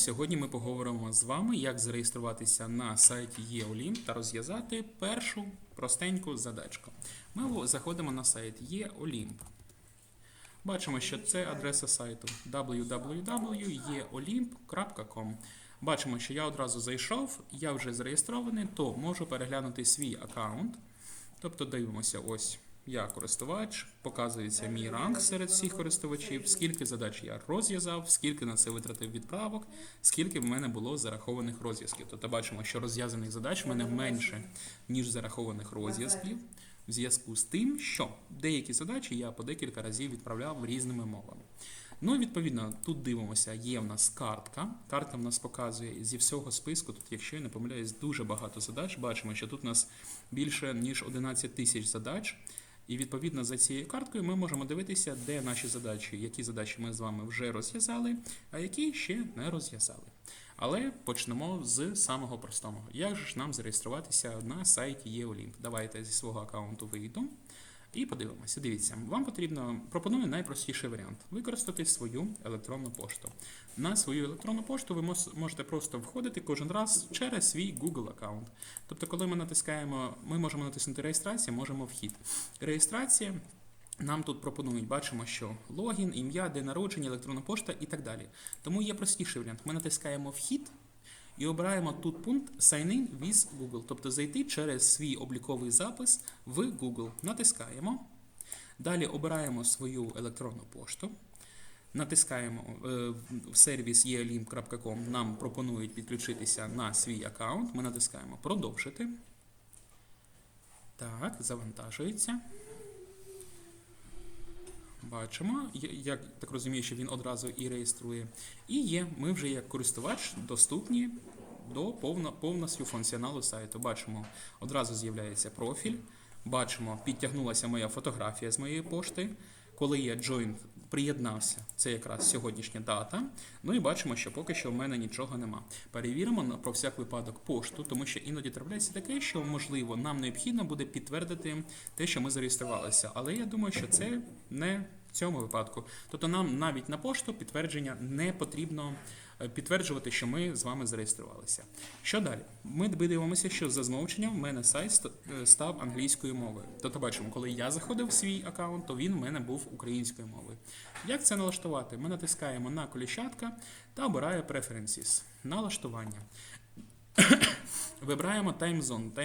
Сьогодні ми поговоримо з вами, як зареєструватися на сайті ЄОЛІМ та розв'язати першу простеньку задачку. Ми заходимо на сайт ЄОЛІМП. Бачимо, що це адреса сайту www.eolimp.com. Бачимо, що я одразу зайшов, я вже зареєстрований, то можу переглянути свій аккаунт. Тобто дивимося, ось я користувач, показується мій ранг серед всіх користувачів, скільки задач я розв'язав, скільки на це витратив відправок, скільки в мене було зарахованих розв'язків. Тобто бачимо, що розв'язаних задач в мене менше, ніж зарахованих розв'язків, в зв'язку з тим, що деякі задачі я по декілька разів відправляв різними мовами. Ну і відповідно, тут дивимося, є в нас картка. Картка в нас показує зі всього списку. Тут, якщо я не помиляюсь, дуже багато задач. Бачимо, що тут у нас більше ніж 11 тисяч задач. І відповідно за цією карткою ми можемо дивитися, де наші задачі, які задачі ми з вами вже розв'язали, а які ще не розв'язали. Але почнемо з самого простого. Як же ж нам зареєструватися на сайті ЄОЛІМП? Давайте зі свого аккаунту вийду і подивимося. Дивіться, вам потрібно пропоную найпростіший варіант використати свою електронну пошту. На свою електронну пошту ви можете просто входити кожен раз через свій Google аккаунт. Тобто, коли ми натискаємо, ми можемо натиснути реєстрацію, можемо вхід. Реєстрація. Нам тут пропонують, бачимо, що логін, ім'я, день народження, електронна пошта і так далі. Тому є простіший варіант. Ми натискаємо вхід і обираємо тут пункт Sign in with Google, тобто зайти через свій обліковий запис в Google. Натискаємо. Далі обираємо свою електронну пошту. Натискаємо е, в сервіс eolimp.com, нам пропонують підключитися на свій аккаунт. Ми натискаємо продовжити. Так, завантажується. Бачимо, Я- я так розумію, що він одразу і реєструє. І є, ми вже як користувач доступні до повна, повністю функціоналу сайту. Бачимо, одразу з'являється профіль. Бачимо, підтягнулася моя фотографія з моєї пошти. Коли я join приєднався, це якраз сьогоднішня дата. Ну і бачимо, що поки що в мене нічого нема. Перевіримо на про всяк випадок пошту, тому що іноді трапляється таке, що можливо нам необхідно буде підтвердити те, що ми зареєструвалися. Але я думаю, що це не в цьому випадку. Тобто нам навіть на пошту підтвердження не потрібно підтверджувати, що ми з вами зареєструвалися. Що далі? Ми дивимося, що за змовченням в мене сайт е, став англійською мовою. Тобто бачимо, коли я заходив в свій аккаунт, то він в мене був українською мовою. Як це налаштувати? Ми натискаємо на коліщатка та обираємо Preferences. Налаштування. Вибираємо. Time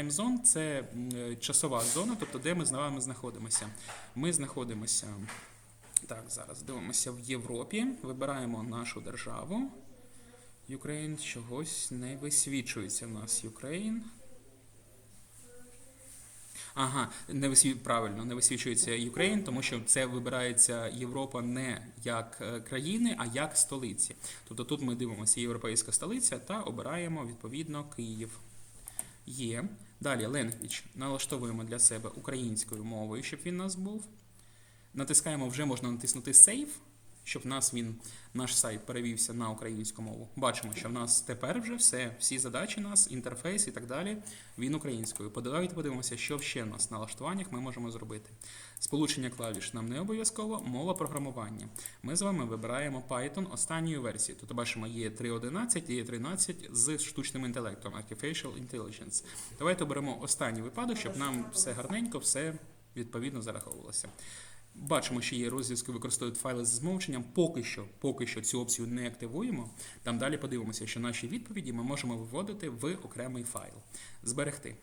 Zone – це е, часова зона, тобто де ми з вами знаходимося. Ми знаходимося. Так, зараз дивимося в Європі. Вибираємо нашу державу. Ukraine чогось не висвічується в нас Ukraine. Ага, не висві... правильно, не висвічується Ukraine, тому що це вибирається Європа не як е, країни, а як столиці. Тобто тут ми дивимося європейська столиця та обираємо відповідно Київ. Є. Далі language. Налаштовуємо для себе українською мовою, щоб він у нас був. Натискаємо, вже можна натиснути Save, щоб в нас він, наш сайт перевівся на українську мову. Бачимо, що в нас тепер вже все, всі задачі нас, інтерфейс і так далі, він українською. Давайте подивимося, що ще в нас на налаштуваннях ми можемо зробити. Сполучення клавіш нам не обов'язково, мова програмування. Ми з вами вибираємо Python останньої версії. Тут бачимо, є 3.11 і є 13 з штучним інтелектом, Artificial Intelligence. Давайте оберемо останній випадок, щоб нам все гарненько, все відповідно зараховувалося. Бачимо, що є розв'язки, використовують файли з змовченням. Поки що, поки що цю опцію не активуємо. Там далі подивимося, що наші відповіді ми можемо виводити в окремий файл. Зберегти.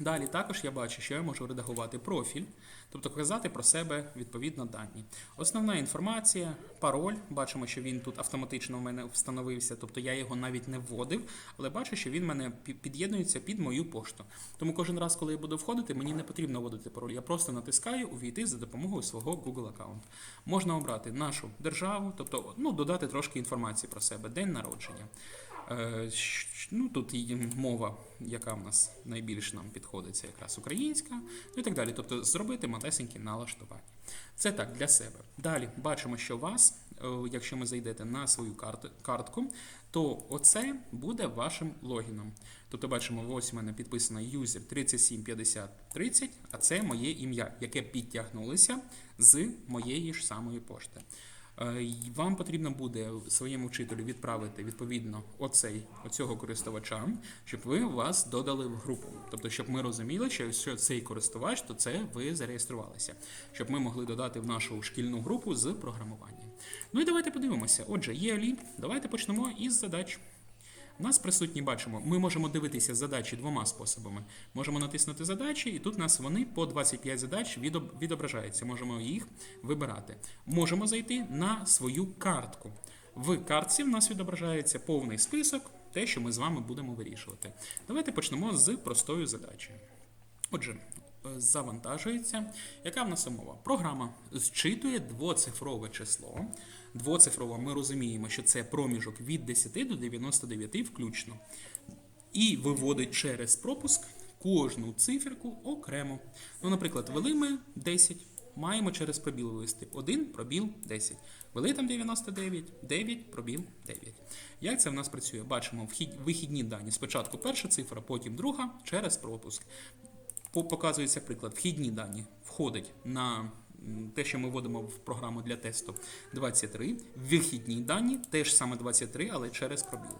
Далі також я бачу, що я можу редагувати профіль, тобто казати про себе відповідно дані. Основна інформація, пароль. Бачимо, що він тут автоматично в мене встановився, тобто я його навіть не вводив, але бачу, що він в мене під'єднується під мою пошту. Тому кожен раз, коли я буду входити, мені не потрібно вводити пароль. Я просто натискаю увійти за допомогою свого Google аккаунту. Можна обрати нашу державу, тобто ну, додати трошки інформації про себе, день народження. Е, Ну, тут і мова, яка в нас найбільш нам підходить, це якраз українська, ну і так далі. Тобто зробити малесенькі налаштування. Це так для себе. Далі бачимо, що вас, е, якщо ми зайдете на свою картку, то оце буде вашим логіном. Тобто бачимо, ось у мене підписано user 375030, а це моє ім'я, яке підтягнулося з моєї ж самої пошти. Е, Вам потрібно буде своєму вчителю відправити відповідно оцей, оцього користувача, щоб ви вас додали в групу. Тобто, щоб ми розуміли, що якщо цей користувач, то це ви зареєструвалися, щоб ми могли додати в нашу шкільну групу з програмування. Ну і давайте подивимося. Отже, є Алі. Давайте почнемо із задач. Нас присутні бачимо, ми можемо дивитися задачі двома способами. Можемо натиснути задачі, і тут нас вони по 25 задач відоб- відображаються. Можемо їх вибирати. Можемо зайти на свою картку. В картці в нас відображається повний список, те, що ми з вами будемо вирішувати. Давайте почнемо з простої задачі. Отже, е, завантажується. Яка в нас умова? Програма зчитує двоцифрове число. Двоцифрове ми розуміємо, що це проміжок від 10 до 99 включно. І виводить через пропуск кожну циферку окремо. Ну, наприклад, ввели ми 10, маємо через пробіл вивести 1 пробіл 10. Ввели там 99, 9 пробіл 9. Як це в нас працює? Бачимо вихідні дані. Спочатку перша цифра, потім друга через пропуск. Показується приклад. Вхідні дані входить на те, що ми вводимо в програму для тесту 23. Вихідні дані теж саме 23, але через пробіл.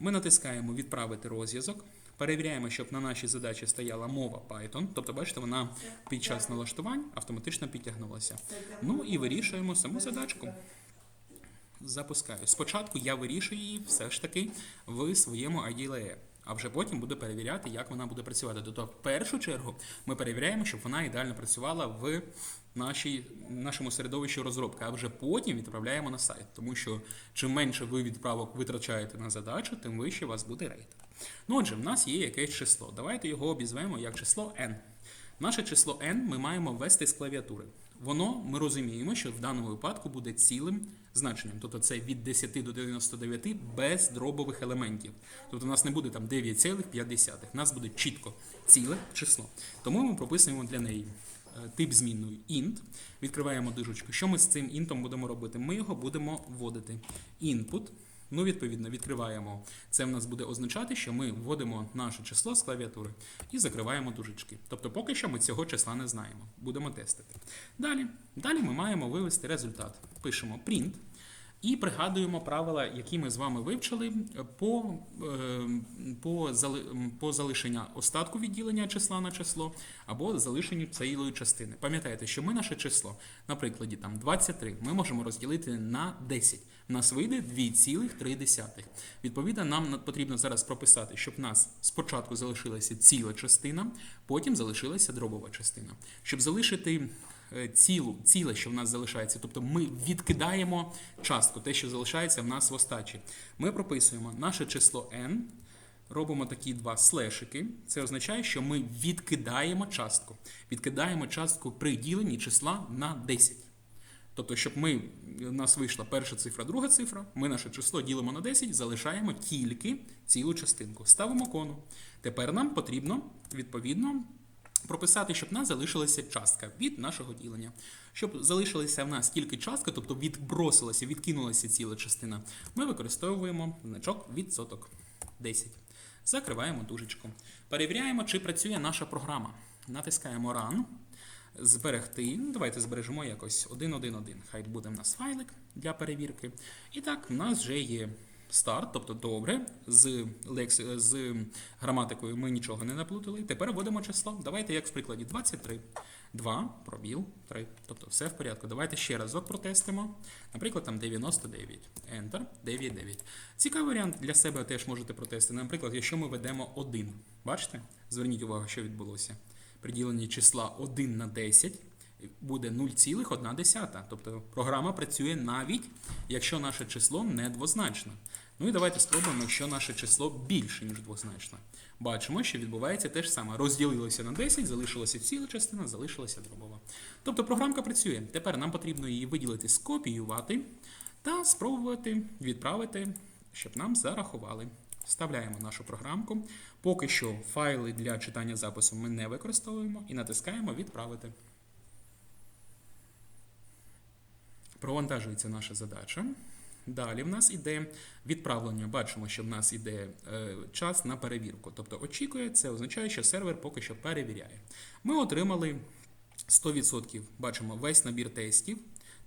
Ми натискаємо відправити розв'язок. Перевіряємо, щоб на нашій задачі стояла мова Python. Тобто, бачите, вона під час налаштувань автоматично підтягнулася. Ну і вирішуємо саму задачку. Запускаю. Спочатку я вирішую її все ж таки в своєму IDLE, а вже потім буде перевіряти, як вона буде працювати. Тобто, в першу чергу ми перевіряємо, щоб вона ідеально працювала в нашій, нашому середовищі розробки, а вже потім відправляємо на сайт. Тому що чим менше ви відправок витрачаєте на задачу, тим вище у вас буде рейтинг. Ну, отже, в нас є якесь число. Давайте його обізвемо як число n. Наше число n ми маємо ввести з клавіатури. Воно ми розуміємо, що в даному випадку буде цілим значенням. Тобто це від 10 до 99 без дробових елементів. Тобто у нас не буде там 9,5. У нас буде чітко ціле число. Тому ми прописуємо для неї е, тип змінної int. Відкриваємо дужечку. Що ми з цим інтом будемо робити? Ми його будемо вводити. Input. Ну, відповідно, відкриваємо. Це в нас буде означати, що ми вводимо наше число з клавіатури і закриваємо дужечки. Тобто, поки що ми цього числа не знаємо. Будемо тестити. Далі, далі ми маємо вивести результат. Пишемо print і пригадуємо правила, які ми з вами вивчили по, е, по, по залишення остатку відділення числа на число або залишенню цілої частини. Пам'ятаєте, що ми наше число, на прикладі там 23, ми можемо розділити на 10. У нас вийде 2,3. Відповідно, нам потрібно зараз прописати, щоб в нас спочатку залишилася ціла частина, потім залишилася дробова частина. Щоб залишити е, цілу, ціле, що в нас залишається, тобто ми відкидаємо частку, те, що залишається в нас в остачі. Ми прописуємо наше число n, робимо такі два слешики. Це означає, що ми відкидаємо частку. Відкидаємо частку при діленні числа на 10. Тобто, щоб ми, у нас вийшла перша цифра, друга цифра, ми наше число ділимо на 10, залишаємо тільки цілу частинку. Ставимо кону. Тепер нам потрібно, відповідно, прописати, щоб в нас залишилася частка від нашого ділення. Щоб залишилася в нас тільки частка, тобто відбросилася, відкинулася ціла частина, ми використовуємо значок відсоток 10. Закриваємо дужечку. Перевіряємо, чи працює наша програма. Натискаємо Run. Зберегти. Давайте збережемо якось 1.1.1. Хай буде в нас файлик для перевірки. І так, в нас вже є старт, тобто добре. З, лекс... з граматикою ми нічого не наплутали. Тепер вводимо число. Давайте, як в прикладі, 23. 2, пробіл, 3. Тобто все в порядку. Давайте ще разок протестимо. Наприклад, там 99. Enter, 99. Цікавий варіант для себе теж можете протестити. Наприклад, якщо ми ведемо 1. Бачите? Зверніть увагу, що відбулося. При діленні числа 1 на 10 буде 0,1. Тобто програма працює навіть, якщо наше число не двозначне. Ну і давайте спробуємо, якщо наше число більше, ніж двозначне. Бачимо, що відбувається те ж саме. Розділилося на 10, залишилася ціла частина, залишилася дробова. Тобто програмка працює. Тепер нам потрібно її виділити, скопіювати та спробувати відправити, щоб нам зарахували. Вставляємо нашу програмку. Поки що файли для читання запису ми не використовуємо і натискаємо Відправити. Провантажується наша задача. Далі в нас іде відправлення. Бачимо, що в нас іде е, час на перевірку. Тобто очікує, це означає, що сервер поки що перевіряє. Ми отримали 100%. Бачимо весь набір тестів.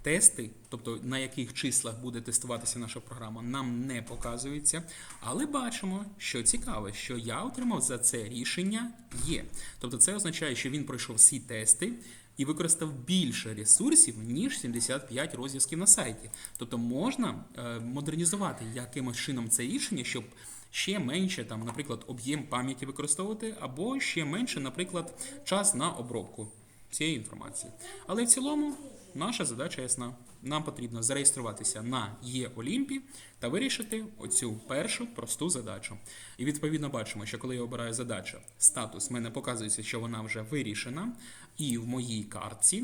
Тести, тобто на яких числах буде тестуватися наша програма, нам не показується. Але бачимо, що цікаве, що я отримав за це рішення є. Тобто це означає, що він пройшов всі тести і використав більше ресурсів, ніж 75 розв'язків на сайті. Тобто можна е, модернізувати якимось чином це рішення, щоб ще менше, там, наприклад, об'єм пам'яті використовувати, або ще менше, наприклад, час на обробку цієї інформації. Але в цілому наша задача ясна. Нам потрібно зареєструватися на Є-Олімпі та вирішити оцю першу просту задачу. І відповідно бачимо, що коли я обираю задачу, статус в мене показується, що вона вже вирішена, і в моїй картці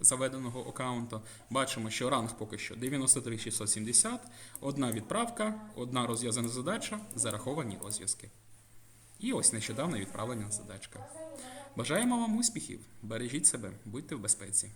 заведеного аккаунту бачимо, що ранг поки що 93670, одна відправка, одна розв'язана задача, зараховані розв'язки. І ось нещодавно відправлена задачка. Бажаємо вам успіхів, бережіть себе, будьте в безпеці.